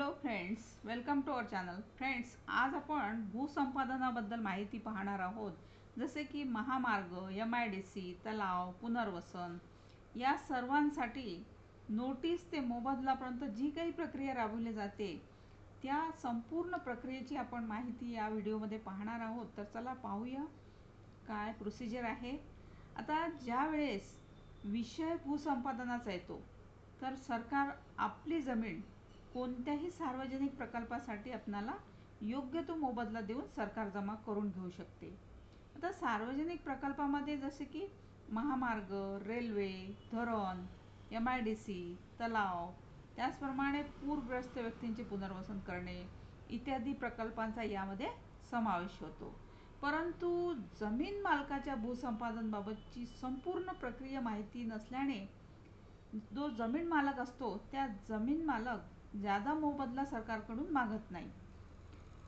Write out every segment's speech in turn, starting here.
Hello friends welcome to our channel friends आज आपण भूसंपादनाबद्दल माहिती पाहणार आहोत. जसे की महामार्ग एम आय डी सी तलाव पुनर्वसन या सर्वांसाठी नोटीस ते मोबदलापर्यंत जी काही प्रक्रिया राबवली जाते त्या संपूर्ण प्रक्रियेची आपण माहिती या व्हिडिओमध्ये पाहणार आहोत. तर चला पाहूया काय प्रोसिजर आहे. आता ज्या वेळेस विषय भूसंपादनाचा येतो तर सरकार आपली जमीन कोणत्याही सार्वजनिक प्रकल्पासाठी आपणाला योग्य तो मोबदला देऊन सरकार जमा करून घेऊ शकते. आता सार्वजनिक प्रकल्पामध्ये जसे की महामार्ग रेल्वे धरण एम आय डी सी तलाव त्याचप्रमाणे पूरग्रस्त व्यक्तींचे पुनर्वसन करणे इत्यादी प्रकल्पांचा यामध्ये समावेश होतो. परंतु जमीन मालकाच्या भूसंपादनबाबतची संपूर्ण प्रक्रिया माहिती नसल्याने जो जमीन मालक असतो त्या जमीन मालक जादा मोबदला सरकारकडून मागत नाही.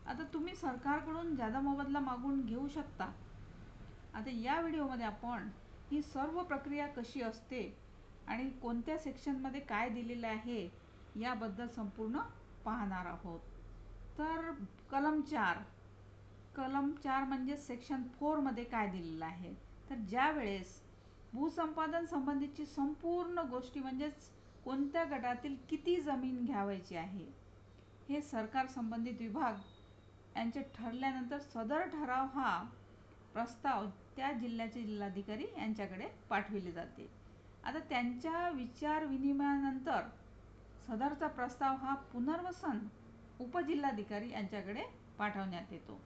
आता तुम्ही सरकारकडून जादा मोबदला मागून घेऊ शकता. आता या व्हिडिओमध्ये आपण ही सर्व प्रक्रिया कशी असते आणि कोणत्या सेक्शनमध्ये काय दिलेलं आहे याबद्दल संपूर्ण पाहणार आहोत. तर कलम चार. कलम चार म्हणजे सेक्शन फोरमध्ये काय दिलेलं आहे. तर ज्या वेळेस भूसंपादन संबंधीची संपूर्ण गोष्टी म्हणजेच कोणत्या गटातील किती जमीन घ्यावायची आहे? हे सरकार संबंधित विभाग यांचे ठरल्यानंतर सदर ठराव हा प्रस्ताव त्या जिल्ह्याचे जिल्हाधिकारी यांच्याकडे पाठविले जाते. आता त्यांच्या विचार विनिमयानंतर सदरचा प्रस्ताव हा पुनर्वसन उपजिल्हाधिकारी यांच्याकडे पाठवण्यात येतो.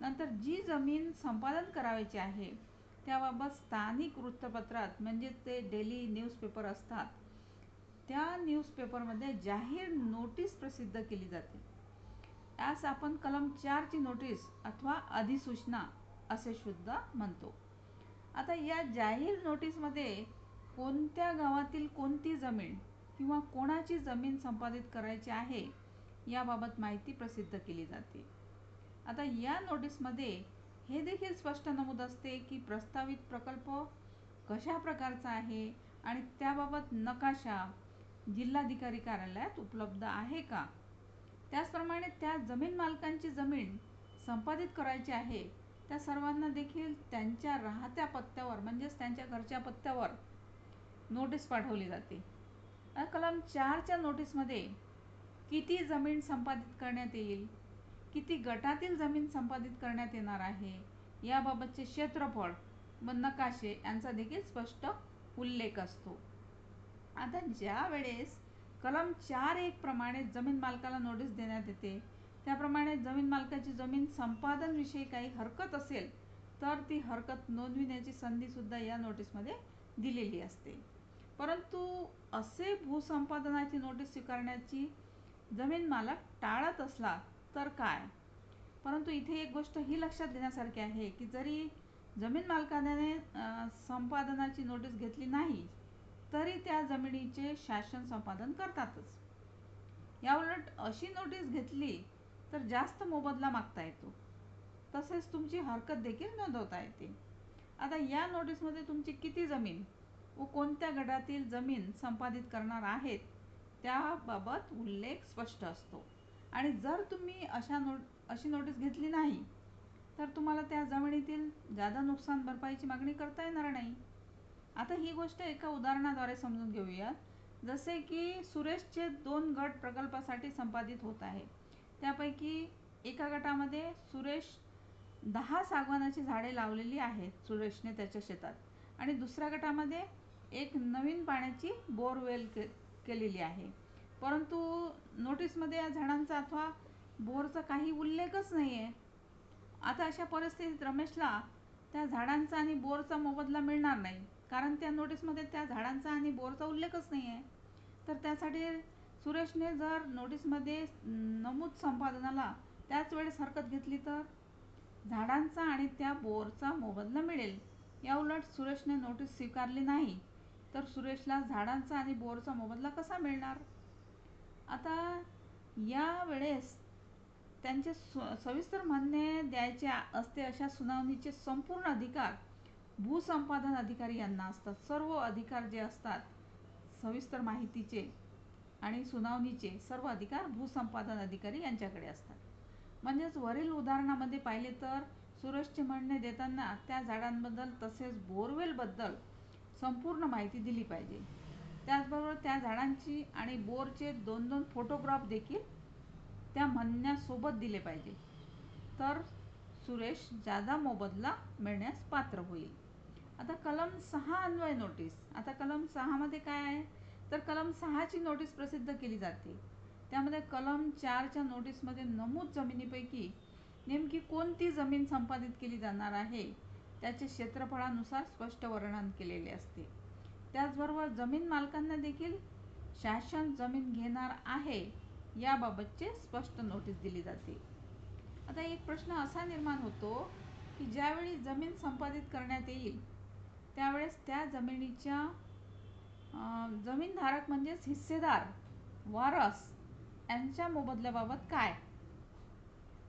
नंतर जी जमीन संपादन करावयाची आहे त्याबाबत स्थानिक वृत्तपत्रात म्हणजे ते डेली न्यूजपेपर असतात त्या न्यूजपेपरमध्ये जाहीर नोटीस प्रसिद्ध केली जाते. यास आपण कलम चारची नोटीस अथवा अधिसूचना असे शुद्ध म्हणतो. आता या जाहीर नोटीसमध्ये कोणत्या गावातील कोणती जमीन किंवा कोणाची जमीन संपादित करायची आहे याबाबत माहिती प्रसिद्ध केली जाते. आता या नोटीसमध्ये हे देखील स्पष्ट नमूद असते की प्रस्तावित प्रकल्प कशा प्रकारचा आहे आणि त्याबाबत नकाशा जिल्हाधिकारी कार्यालयात उपलब्ध आहे का? त्याचप्रमाणे त्या जमीन मालकांची जमीन संपादित करायची आहे त्या सर्वांना देखील त्यांच्या राहत्या पत्त्यावर म्हणजेच त्यांच्या घरच्या पत्त्यावर नोटीस पाठवली जाते. कलम चारच्या नोटीसमध्ये किती जमीन संपादित करण्यात येईल? किती गटातील जमीन संपादित करण्यात येणार आहे? याबाबतचे क्षेत्रफळ व नकाशे यांचा देखील स्पष्ट उल्लेख असतो. आता ज्या वेळेस कलम चार एक प्रमाणे जमीन मालकाला नोटीस देण्यात येते त्याप्रमाणे जमीन मालकाची जमीन संपादनविषयी काही हरकत असेल तर ती हरकत नोंदविण्याची संधीसुद्धा या नोटीसमध्ये दिलेली असते. परंतु असे भूसंपादनाची नोटीस स्वीकारण्याची जमीन मालक टाळत असला तर काय? परंतु इथे एक गोष्ट ही लक्षात घेण्यासारखी आहे की जरी जमीन मालकाने संपादनाची नोटीस घेतली नाही तरी त्या जमिनीचे शासन संपादन करतातच. याउलट अशी नोटीस घेतली तर जास्त मोबदला मागता येतो. तसेच तुमची हरकत देखील नोंदवता येते. आता या नोटीसमध्ये तुमची किती जमीन व कोणत्या गटातील जमीन संपादित करणार आहेत त्याबाबत उल्लेख स्पष्ट असतो. आणि जर तुम्ही अशा नो अशी नोटीस घेतली नाही तर तुम्हाला त्या जमिनीतील जादा नुकसान भरपाईची मागणी करता येणार नाही. आता ही गोष्ट एका उदाहरणाद्वारे समजून घेऊया. जसे की सुरेशचे दोन गट प्रकल्पासाठी संपादित होत आहे. त्यापैकी एका गटामध्ये सुरेश दहा सागवानाची झाडे लावलेली आहेत सुरेशने त्याच्या शेतात. आणि दुसऱ्या गटामध्ये एक नवीन पाण्याची बोरवेल के केलेली आहे. परंतु नोटीसमध्ये या झाडांचा अथवा बोरचा काही उल्लेखच नाही आहे आता अशा परिस्थितीत रमेशला त्या झाडांचा आणि बोरचा मोबदला मिळणार नाही. कारण त्या नोटीसमध्ये त्या झाडांचा आणि बोरचा उल्लेखच नाही आहे तर त्यासाठी सुरेशने जर नोटीसमध्ये नमूद संपादनाला त्याच वेळेस हरकत घेतली तर? झाडांचा आणि त्या बोरचा मोबदला मिळेल. या उलट सुरेशने नोटीस स्वीकारली नाही तर सुरेशला झाडांचा आणि बोरचा मोबदला कसा मिळणार? आता या वेळेस त्यांचे सविस्तर म्हणणे द्यायचे असते अशा सुनावणीचे संपूर्ण अधिकार भूसंपादन अधिकारी यांना असतात. सर्व अधिकार जे असतात सविस्तर माहितीचे आणि सुनावणीचे सर्व अधिकार भूसंपादन अधिकारी यांच्याकडे असतात. म्हणजेच वरील उदाहरणामध्ये पाहिले तर सुरेशचे म्हणणे देताना त्या झाडांबद्दल तसेच बोरवेलबद्दल संपूर्ण माहिती दिली पाहिजे. त्याचबरोबर त्या झाडांची आणि बोरचे दोन दोन फोटोग्राफ देखील त्या म्हणण्यासोबत दिले पाहिजे. तर सुरेश जादा मोबदला मिळण्यास पात्र होईल. आता कलम सहा अन्वय नोटीस आता कलम सहामध्ये काय आहे? तर कलम सहाची नोटीस प्रसिद्ध केली जाते. त्यामध्ये कलम चारच्या नोटीसमध्ये नमूद जमिनीपैकी नेमकी कोणती जमीन संपादित केली जाणार आहे? त्याचे क्षेत्रफळानुसार स्पष्ट वर्णन केलेले असते. त्याचबरोबर जमीन मालकांना देखील शासन जमीन घेणार आहे याबाबतचे स्पष्ट नोटीस दिली जाते. आता एक प्रश्न असा निर्माण होतो की ज्यावेळी जमीन संपादित करण्यात येईल त्यावेळेस त्या जमिनीच्या जमीनधारक म्हणजेच हिस्सेदार वारस यांच्या मोबदल्याबाबत काय?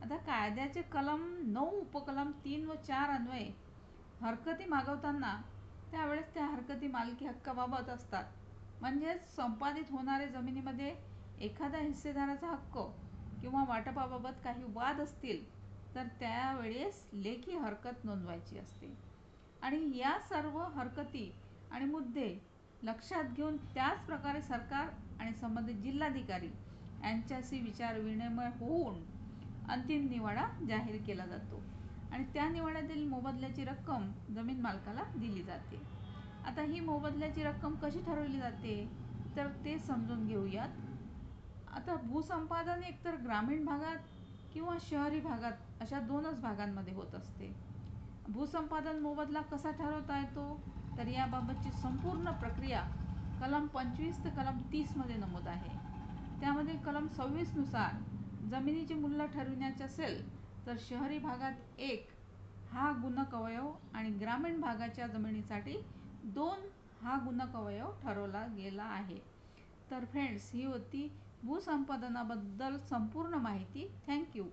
आता कायद्याचे कलम नऊ उपकलम तीन व चार अन्वये हरकती मागवताना त्यावेळेस त्या हरकती मालकी हक्काबाबत असतात. म्हणजेच संपादित होणारे जमिनीमध्ये एखादा हिस्सेदाराचा हक्क किंवा वाटपाबाबत काही वाद असतील तर त्यावेळेस लेखी हरकत नोंदवायची असते. आणि या सर्व हरकती आणि मुद्दे लक्षात घेऊन त्याच प्रकारे सरकार आणि संबंधित जिल्हाधिकारी यांच्याशी विचारविनिमय होऊन अंतिम निवाडा जाहीर केला जातो. आणि त्या निवाड्यातील मोबदल्याची रक्कम जमीन मालकाला दिली जाते. आता ही मोबदल्याची रक्कम कशी ठरवली जाते? तर ते समजून घेऊयात. आता भूसंपादन एकतर ग्रामीण भागात किंवा शहरी भागात अशा दोनच भागांमध्ये होत असते. भूसंपादन मोबदला कसा ठरवता येतो? तर याबाबतची संपूर्ण प्रक्रिया कलम पंचवीस ते कलम तीसमध्ये नमूद आहे. त्यामध्ये कलम सव्वीसनुसार जमिनीचे मूल्य ठरविण्याचे असेल तर शहरी भागात एक हा गुणक अवयव आणि ग्रामीण भागाच्या जमिनीसाठी दोन हा गुणक अवयव ठरवला गेला आहे. तर फ्रेंड्स ही होती भूसंपादनाबद्दल संपूर्ण माहिती. थँक्यू